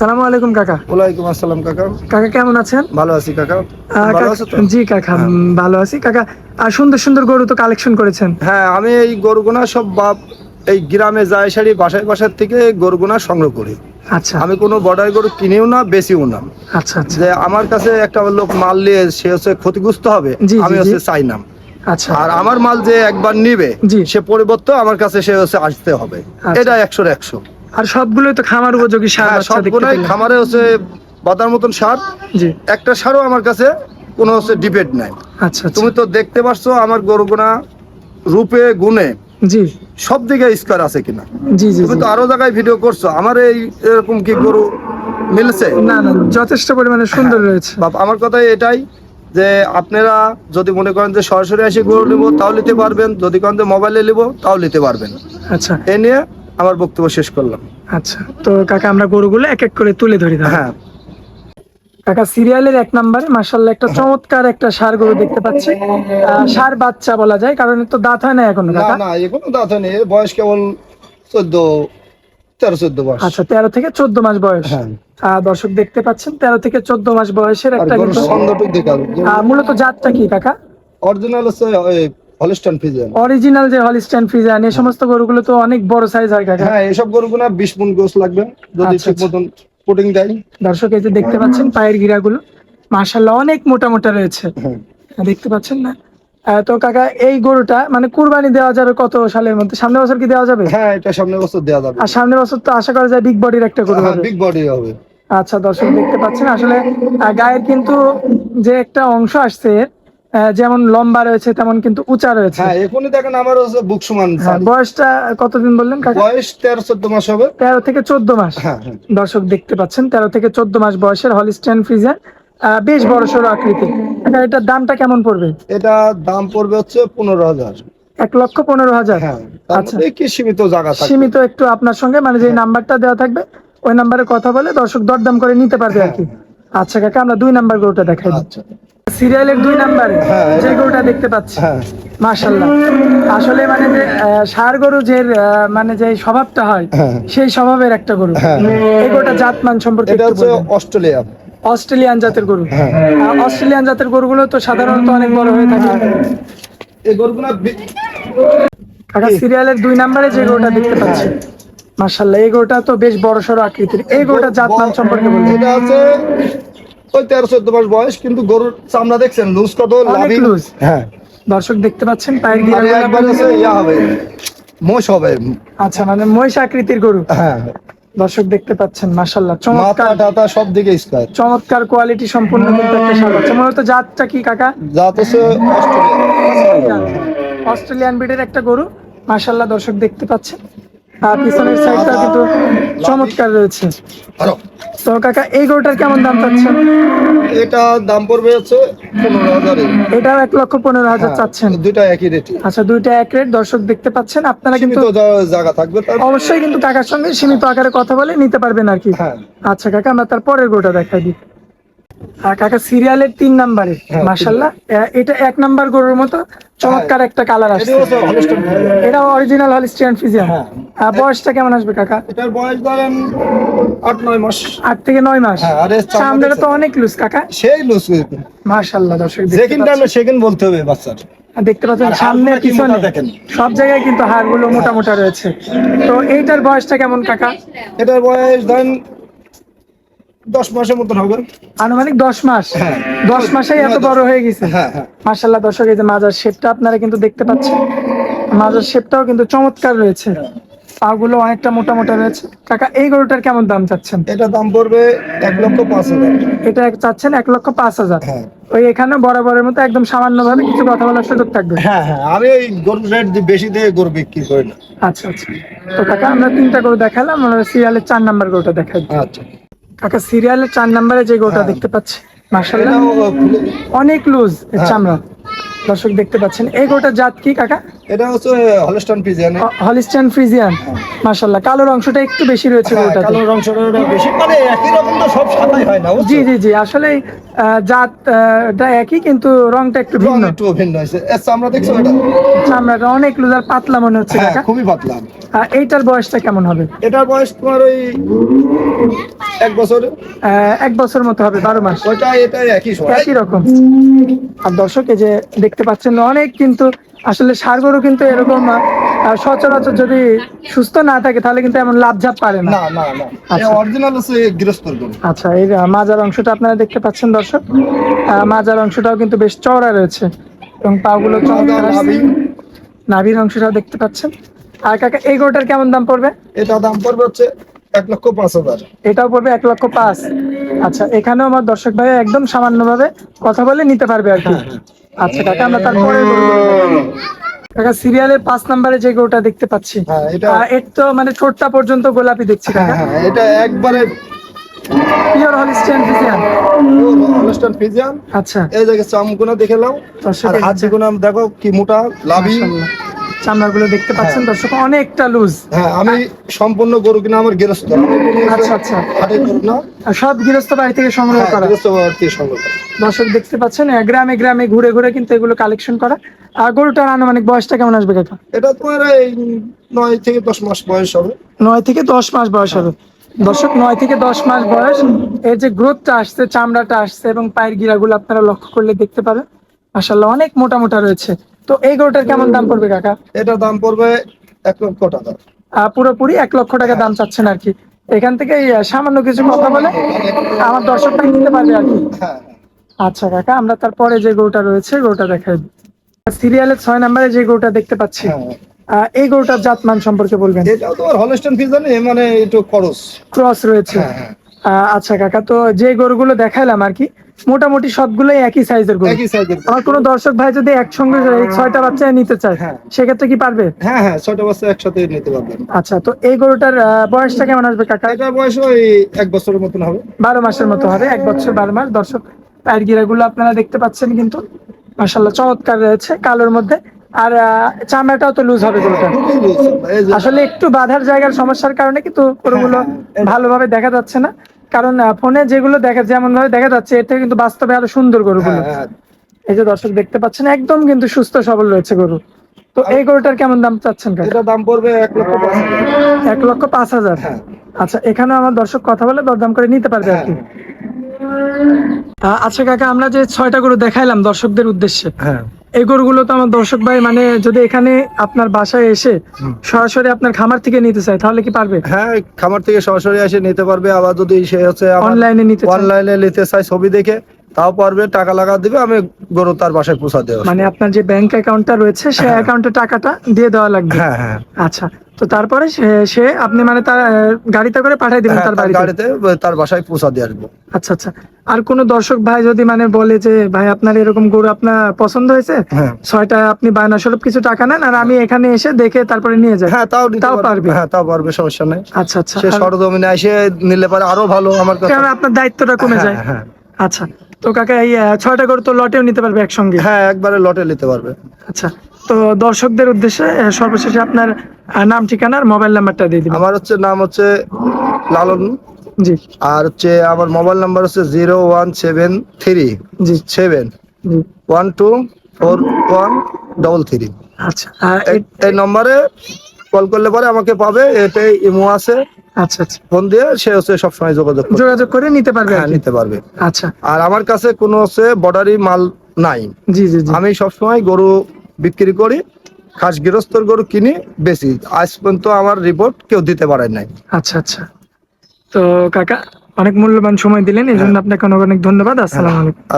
সালামু আলাইকুম কাকা। ওয়ালাইকুম আসসালাম কাকা। কাকা কেমন আছেন? ভালো আছি কাকা। জি কাকা ভালো আছি। কাকা আর সুন্দর সুন্দর গরু তো কালেকশন করেছেন। হ্যাঁ আমি এই গরুগুনা সব বাপ এই গ্রামে যায় সারি বাসায় বাসার থেকে গরুগুনা সংগ্রহ করি। আচ্ছা। আমি কোনো বর্ডার গরু কিনেও না বেশিও না। আচ্ছা আচ্ছা। যে আমার কাছে একটা লোক মাল নিয়ে সে হচ্ছে ক্ষতিগ্রস্ত হবে আমি হচ্ছে চাই না। আচ্ছা। আর আমার মাল যে একবার নিবে জি। সে পরিবর্তে আমার কাছে সে হচ্ছে আসতে হবে। আচ্ছা। এটা একশোর একশো। আর সবগুলোই তো খামার উপযোগী সার হ্যাঁ বাচ্চা দেখতে পেলাম। খামারে হচ্ছে বাদার মতন সার। জি। একটা সারও আমার কাছে কোনো হচ্ছে ডিবেট নাই। আচ্ছা আচ্ছা। তুমি তো দেখতে পাচ্ছ আমার গরুগুনা রূপে গুণে জি। সব দিকে স্কোয়ার আছে কিনা। জি জি তুমি জি। তো আরও জায়গায় ভিডিও করছ। আমার এই এরকম কি গরু মিলছে? না না যথেষ্ট পরিমাণে সুন্দর হ্যাঁ। রয়েছে। বাপ, আমার কথা এটাই যে আপনারা যদি মনে করেন যে সরাসরি এসে গরু নেব তাও নিতে পারবেন যদি করেন যে মোবাইলে নেব তাও নিতে পারবেন। আচ্ছা। এ নিয়ে আমার বক্তব্য শেষ করলাম। আচ্ছা তো কাকা আমরা গরুগুলো এক এক করে তুলে ধরি। হ্যাঁ। কাকা সিরিয়ালের এক নম্বরে মার্শাল্লাহ একটা চমৎকার একটা সার গরু দেখতে পাচ্ছি। সার বাচ্চা বলা যায় কারণ তো দাঁত হয় না এখনও না কাকা? না এখনও দাঁত নেই। এর বয়স কেবল চোদ্দ তেরো চোদ্দ বয়স। আচ্ছা তেরো থেকে চোদ্দ মাস বয়স। হ্যাঁ। দর্শক দেখতে পাচ্ছেন তেরো থেকে চোদ্দ মাস বয়সের একটা মূলত জাতটা কি কাকা? অরিজিনাল হচ্ছে হলিস্টন ফিজিয়ান অরিজিনাল যে হলিস্টাইন ফ্রিজান এই সমস্ত গরুগুলো তো অনেক বড় সাইজ হয় কাকা। হ্যাঁ এসব গরুগুনা বিশ মন গোস লাগবে। যদি আচ্ছা, ঠিক মতন পুটিং দেয়। দর্শক এই যে দেখতে পাচ্ছেন পায়ের গিরাগুলো মার্শাল্লাহ অনেক মোটা মোটা রয়েছে। হ্যাঁ। দেখতে পাচ্ছেন না? তো কাকা এই গরুটা মানে কুরবানি দেওয়া যাবে কত সালের মধ্যে? সামনের বছর কি দেওয়া যাবে? হ্যাঁ এটা সামনের বছর দেওয়া যাবে। আর সামনের বছর তো আশা করা যায় বিগ বডির একটা গরু হবে। বিগ বডি হবে। আচ্ছা দর্শক দেখতে পাচ্ছেন আসলে গায়ের কিন্তু যে একটা অংশ আসছে যেমন লম্বা রয়েছে তেমন কিন্তু উঁচা রয়েছে। হ্যাঁ এখনই দেখেন আমার বুক সমান হ্যাঁ, বয়সটা কতদিন বললেন বয়স তেরো চোদ্দ মাস হবে। তেরো থেকে চোদ্দ মাস। হ্যাঁ হ্যাঁ। দর্শক দেখতে পাচ্ছেন তেরো থেকে চোদ্দ মাস বয়সের হলিস্টিয়ান ফ্রিজার বেশ বড় সড়ো আকৃতি। এটার দামটা কেমন পড়বে? এটা দাম পড়বে হচ্ছে পনেরো হাজার। এক লক্ষ পনেরো হাজার? আচ্ছা। কি সীমিত জায়গা সীমিত একটু আপনার সঙ্গে মানে যে নাম্বারটা দেওয়া থাকবে ওই নাম্বারে কথা বলে দর্শক দরদাম করে নিতে পারবে আর কি। আচ্ছা কাকা আমরা দুই নাম্বার গরুটা দেখাই আচ্ছা। সিরিয়ালের দুই নাম্বারে হ্যাঁ। যে গরুটা দেখতে পাচ্ছি। হ্যাঁ। মাশাল্লাহ আসলে মানে যে ষাঁড় গরু যে মানে যে স্বভাবটা হয় হ্যাঁ। সেই স্বভাবের একটা গরু। এই গরুটা জাতমান সম্পর্কে এটা হচ্ছে অস্ট্রেলিয়া। অস্ট্রেলিয়ান জাতের গরু। অস্ট্রেলিয়ান জাতের গরুগুলো তো সাধারণত অনেক বড় হয়ে থাকে। এই গরুগুলা কাকা সিরিয়ালের দুই নাম্বারে যে গরুটা দেখতে পাচ্ছি। মাশাল্লাহ এই গরুটা তো বেশ বড় সড়ো আকৃতির। এই গরুটা জাত মান সম্পর্কে বলবেন এটা হচ্ছে ওই তেরো চোদ্দ মাস বয়স কিন্তু গরুর চামড়া দেখছেন? লুজ কত? লাভি। হ্যাঁ। দর্শক দেখতে পাচ্ছেন পায়ের হচ্ছে ইয়া হবে। মোষ হবে। আচ্ছা মানে মহিষ আকৃতির গরু। হ্যাঁ। দর্শক দেখতে পাচ্ছেন মাশাল্লাহ চমৎকার। সব দিকে স্কোয়ার। চমৎকার কোয়ালিটি সম্পূর্ণ কিন্তু একটা সার বাচ্চা মূলত জাতটা কি কাকা? জাত হচ্ছে অস্ট্রেলিয়া অস্ট্রেলিয়ান। ব্রিডের একটা গরু মাশাল্লাহ দর্শক দেখতে পাচ্ছেন। আর পিছনের সাইডটা কিন্তু চমৎকার রয়েছে। আরও তো কাকা এই গরুটার কেমন দাম চাচ্ছেন? এটা দাম পড়বে হচ্ছে পনেরো হাজারে। এক লক্ষ পনেরো হাজার চাচ্ছেন। দুইটা একই রেটে আচ্ছা দুইটা এক রেট দর্শক দেখতে পাচ্ছেন আপনারা কিন্তু জায়গা থাকবে অবশ্যই কিন্তু কাকার সঙ্গে সীমিত আকারে কথা বলে নিতে পারবেন আর কি। হ্যাঁ। আচ্ছা কাকা আমরা তার পরের গোটা দেখাই দিই। আর কাকা সিরিয়ালের তিন নাম্বারে হ্যাঁ, মার্শাল্লাহ এটা এক নাম্বার গরুর মতো। চমৎকার একটা কালার এটা আসছে। এটা অরিজিনাল হলিস্টিয়ান ফিজিয়ান হ্যাঁ। বয়সটা কেমন আসবে কাকা? এটার বয়স ধরেন আট নয় মাস। আট থেকে নয় মাস? হ্যাঁ, সামনেটা তো অনেক লুজ কাকা। সেই লুজ মার্শাল্লাহ দর্শক যেখান টাইমে পাচ্ছেন। বলতে হবে বাচ্চার আর দেখতে পাচ্ছেন সামনে পিছনে। দেখেন। সব জায়গায় কিন্তু হাড়গুলো মোটা মোটা রয়েছে। তো এইটার বয়সটা কেমন কাকা? এটার বয়স ধরেন দশ মাসের মতন হবে। আনুমানিক দশ মাস। হ্যাঁ। দশ মাসেই এত বড় হয়ে গেছে। হ্যাঁ হ্যাঁ। দর্শক এই যে মাজার শেপটা আপনারা কিন্তু দেখতে পাচ্ছেন। মাজার শেপটাও কিন্তু চমৎকার রয়েছে। পাগুলো অনেকটা মোটা মোটা রয়েছে। কাকা এই গরুটার কেমন দাম চাচ্ছেন? এটা দাম পড়বে এক লক্ষ পাঁচ হাজার। এটা চাচ্ছেন এক লক্ষ পাঁচ হাজার। ওই এখানে বরাবরের মতো একদম সামান্য ভাবে কিছু কথা বলার সুযোগ থাকবে। হ্যাঁ হ্যাঁ। আমি এই গরুর রেট বেশি দিয়ে গরু বিক্রি করি না। আচ্ছা আচ্ছা। তো কাকা আমরা তিনটা গরু দেখালাম। আমরা সিরিয়ালের চার নাম্বার গরুটা দেখাই। আচ্ছা। কাকা সিরিয়ালের চার নাম্বারে যে গরুটা হ্যাঁ। দেখতে পাচ্ছি মার্শাল্লাহ অনেক লুজ হ্যাঁ। চামড়া। দর্শক দেখতে পাচ্ছেন এই গোটা জাত কি কাকা? এটা হচ্ছে হলিস্টন ফ্রিজিয়ান হলিস্টান ফ্রিজিয়ান মাশাল্লাহ কালোর অংশটা একটু বেশি রয়েছে গোটা কালোর অংশটা বেশি মানে একই রকম তো সব সাদাই হয় না জি জি জি আসলে জাতটা একই কিন্তু রংটা একটু ভিন্ন। একটু ভিন্ন হয়েছে। চামড়া দেখছ এটা? চামড়াটা অনেক লুজার পাতলা মনে হচ্ছে হ্যাঁ কাকা খুবই পাতলা। আর এইটার বয়সটা কেমন হবে? এটার বয়স তোমার ওই এক বছর। এক বছর মতো হবে বারো মাস। ওইটা এটা একই একই রকম। আর দর্শক যে দেখতে পাচ্ছেন অনেক কিন্তু আসলে সার গরু কিন্তু এরকম সচরাচর যদি সুস্থ না থাকে তাহলে কিন্তু এমন লাভ ঝাপ পারে না। না না না। আচ্ছা। অরিজিনাল হচ্ছে গৃহস্থর গরু। আচ্ছা এই মাজার অংশটা আপনারা দেখতে পাচ্ছেন দর্শক। মাজার অংশটাও কিন্তু বেশ চওড়া রয়েছে। এবং পাগুলো আসছে। নাভি। নাভির অংশটাও দেখতে পাচ্ছেন। আর কাকা এই গরুটার কেমন দাম পড়বে? এটা দাম পড়বে হচ্ছে এক লক্ষ পাঁচ হাজার। এটাও পড়বে এক লক্ষ পাঁচ। আচ্ছা এখানেও আমার দর্শক ভাই একদম সামান্য ভাবে কথা বলে নিতে পারবে আর কি। আচ্ছা কাকা আমরা তারপরে কাকা সিরিয়ালের পাঁচ নম্বরে যে গরুটা দেখতে পাচ্ছি। হ্যাঁ এর তো মানে ঠোঁটটা পর্যন্ত গোলাপি দেখছি হ্যাঁ কাকা। হ্যাঁ এটা একবারে পিওর হলিস্টিয়ান ফ্রিজিয়ান অনুষ্ঠান ফিজিয়ান আচ্ছা। এই জায়গায় চামগুনা দেখে নাও। আর হাত। দেখো কি মোটা লাভি। চামড়াগুলো দেখতে পাচ্ছেন। হ্যাঁ। দর্শক অনেকটা লুজ। হ্যাঁ আমি সম্পূর্ণ গরু কিনা আমার গৃহস্থ। আচ্ছা আচ্ছা। হাটে গরু না। সব গৃহস্থ বাড়ি থেকে সংগ্রহ হ্যাঁ, করা। গৃহস্থ বাড়ি থেকে সংগ্রহ করা। দর্শক দেখতে পাচ্ছেন গ্রামে গ্রামে ঘুরে ঘুরে কিন্তু এগুলো কালেকশন করা। আর গরুটার আনুমানিক বয়সটা কেমন আসবে কাকা? এটা তোমার এই নয় থেকে দশ মাস বয়স হবে। নয় থেকে দশ মাস বয়স হবে। দর্শক নয় থেকে দশ মাস বয়স। এর যে গ্রোথটা আসছে চামড়াটা আসছে এবং পায়ের গিরাগুলো আপনারা লক্ষ্য করলে দেখতে পাবেন। মাসাল্লাহ অনেক মোটা মোটা রয়েছে। তো এই গরুটার কেমন দাম পড়বে কাকা? এটা দাম পড়বে এক লক্ষ টাকা। পুরোপুরি এক লক্ষ টাকা দাম চাচ্ছেন আর কি। এখান থেকে সামান্য কিছু কথা বলে আমার দর্শকটা নিতে পারবে আর কি। হ্যাঁ আচ্ছা কাকা আমরা তারপরে যে গরুটা রয়েছে গরুটা দেখাই। সিরিয়ালের ছয় নম্বরে যে গরুটা দেখতে পাচ্ছি হ্যাঁ এই গরুটার জাতমান সম্পর্কে বলবেন? এটাও তোমার হলস্টন ফিজান মানে একটু খরচ ক্রস রয়েছে। হ্যাঁ হ্যাঁ। আচ্ছা কাকা তো যে গরুগুলো দেখাইলাম আর কি মোটামুটি সবগুলোই একই সাইজের গরু একই সাইজের আমার কোনো দর্শক ভাই যদি একসঙ্গে ছয়টা বাচ্চা নিতে চায় হ্যাঁ। সেক্ষেত্রে কি পারবে হ্যাঁ হ্যাঁ ছয়টা বাচ্চা একসাথে নিতে পারবেন আচ্ছা তো এই গরুটার বয়সটা কেমন আসবে কাকা এটার বয়স ওই এক বছরের মতন হবে বারো মাসের মতো হবে এক বছর বারো মাস দর্শক পায়ের গিরাগুলো আপনারা দেখতে পাচ্ছেন কিন্তু মাসাল্লাহ চমৎকার রয়েছে কালোর মধ্যে আর চামড়াটাও তো লুজ হবে গরুটা আসলে একটু বাধার জায়গার সমস্যার কারণে কিন্তু গরুগুলো হ্যাঁ, ভালোভাবে দেখা যাচ্ছে না কারণ ফোনে যেগুলো দেখা যেমন ভাবে দেখা যাচ্ছে এর থেকে কিন্তু বাস্তবে আরও সুন্দর গরুগুলো হ্যাঁ, হ্যাঁ। এই যে দর্শক দেখতে পাচ্ছেন একদম কিন্তু সুস্থ সবল রয়েছে গরু তো এই গরুটার কেমন দাম চাচ্ছেন? এটার দাম পড়বে এক লক্ষ পাঁচ হাজার। এক লক্ষ পাঁচ হাজার হ্যাঁ। আচ্ছা এখানে আমার দর্শক কথা বলে দরদাম করে নিতে পারবে আর কি আচ্ছা কাকা আমরা যে ছয়টা গরু দেখাইলাম দর্শকদের উদ্দেশ্যে হ্যাঁ এই গরুগুলো তো আমার দর্শক ভাই মানে যদি এখানে আপনার বাসায় এসে সরাসরি আপনার খামার থেকে নিতে চায় তাহলে কি পারবে? হ্যাঁ খামার থেকে সরাসরি এসে নিতে পারবে আবার যদি সে হচ্ছে অনলাইনে নিতে অনলাইনে নিতে চায় ছবি দেখে তাও পারবে টাকা লাগা দিবে আমি গরু তার বাসায় পৌঁছা দেবো। মানে আপনার যে ব্যাংক অ্যাকাউন্টটা রয়েছে সেই অ্যাকাউন্টে টাকাটা দিয়ে দেওয়া লাগবে? হ্যাঁ হ্যাঁ। আচ্ছা তো তারপরে সে- আপনি মানে তার গাড়িতে করে পাঠিয়ে দিবেন হ্যাঁ, তার বাড়িতে? গাড়িতে তার বাসায় পৌঁছা দিয়ে আসব। আচ্ছা আচ্ছা। আর কোন দর্শক ভাই যদি মানে বলে যে ভাই আপনার এরকম গরু আপনার পছন্দ হয়েছে হ্যাঁ। ছয়টা আপনি বায়না স্বরূপ কিছু টাকা নেন আর আমি এখানে এসে দেখে তারপরে নিয়ে যাই। হ্যাঁ তাও তাও পারবে। হ্যাঁ তাও পারবে সমস্যা নেই। আচ্ছা আচ্ছা। সে সরজমিনে এসে নিলে পারে আরও ভালো আমার কাছে। কারণ আপনার দায়িত্বটা কমে যায়। হ্যাঁ, হ্যাঁ। আচ্ছা। তো কাকা এই ছয়টা গরু তো লটেও নিতে পারবে একসঙ্গে? হ্যাঁ একবারে লটে নিতে পারবে। আচ্ছা তো দর্শকদের উদ্দেশ্যে সর্বশেষে আপনার নাম ঠিকানার মোবাইল নাম্বারটা দিয়ে দিবেন। আমার হচ্ছে নাম হচ্ছে লালন। জি। আর হচ্ছে আমার মোবাইল নাম্বার হচ্ছে জিরো ওয়ান সেভেন থ্রি জি। Seven one two four one double three. আচ্ছা এই নম্বরে কল করলে পরে আমাকে পাবে এটাই ইমো আছে। আচ্ছা আচ্ছা। ফোন দিয়ে সে হচ্ছে সবসময় যোগাযোগ যোগাযোগ করে নিতে পারবে হ্যাঁ নিতে পারবে। আচ্ছা। আর আমার কাছে কোনো হচ্ছে বর্ডারি মাল নাই। জি জি আমি সবসময় গরু বিক্রি করি খাস গৃহস্থর গরু কিনি বেশি আজ পর্যন্ত আমার রিপোর্ট কেউ দিতে পারে নাই। আচ্ছা আচ্ছা। তো কাকা অনেক মূল্যবান সময় দিলেন এই জন্য আপনাকে অনেক অনেক ধন্যবাদ। আসসালামু আলাইকুম। আচ্ছা